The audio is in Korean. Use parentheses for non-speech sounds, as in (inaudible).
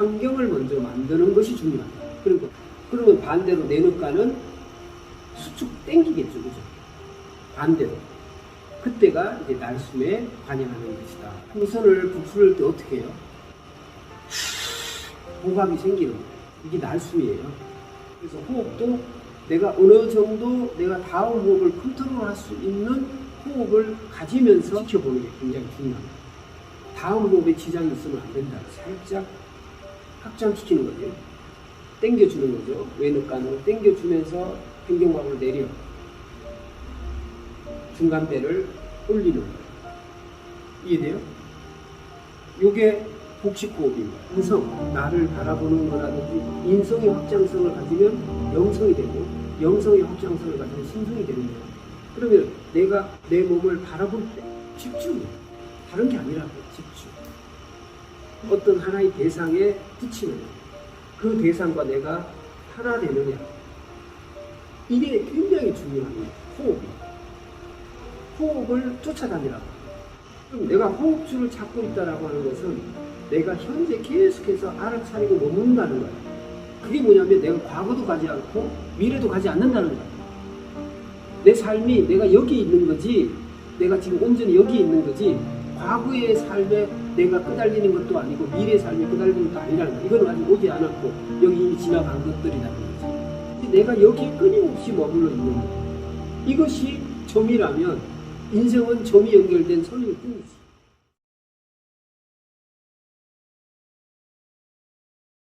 환경을 먼저 만드는 것이 중요하다. 그리고 그러면 반대로 내놓가는 수축 땡기겠죠, 그죠? 반대로. 그때가 이제 날숨에 관여하는 것이다. 풍선을 북수를 때 어떻게 해요? (sighs) 호흡이 생기는 거예요. 이게 날숨이에요. 그래서 호흡도 내가 어느 정도 내가 다음 호흡을 컨트롤할 수 있는 호흡을 가지면서 지켜보는 게 굉장히 중요합니다. 다음 호흡에 지장이 있으면 안 된다. 살짝 확장시키는 거죠. 땡겨주는 거죠. 외늑간으로 땡겨주면서 횡경각으로 내려 중간배를 올리는 거예요. 이해돼요? 요게 복식호흡입니다. 인성, 나를 바라보는 거라든지 인성의 확장성을 가지면 영성이 되고 영성의 확장성을 가지면 신성이 되는 거예요. 그러면 내가 내 몸을 바라볼 때 집중해. 다른 게 아니라고 집중. 어떤 하나의 대상에 붙이는 그 대상과 내가 하나 되느냐. 이게 굉장히 중요합니다. 호흡이. 호흡을 쫓아다니라고. 그럼 내가 호흡줄을 잡고 있다라고 하는 것은 내가 현재 계속해서 알아차리고 머문다는 거야. 그게 뭐냐면 내가 과거도 가지 않고 미래도 가지 않는다는 거야. 내 삶이 내가 여기 있는 거지, 내가 지금 온전히 여기 있는 거지, 과거의 삶에 내가 끄달리는 것도 아니고 미래의 삶에 끄달리는 것도 아니라는 거야. 이건 아직 오지 않았고 여기 이미 지나간 것들이라는 거지. 내가 여기에 끊임없이 머물러 있는 거야. 이것이 점이라면 인생은 점이 연결된 선일 뿐이지.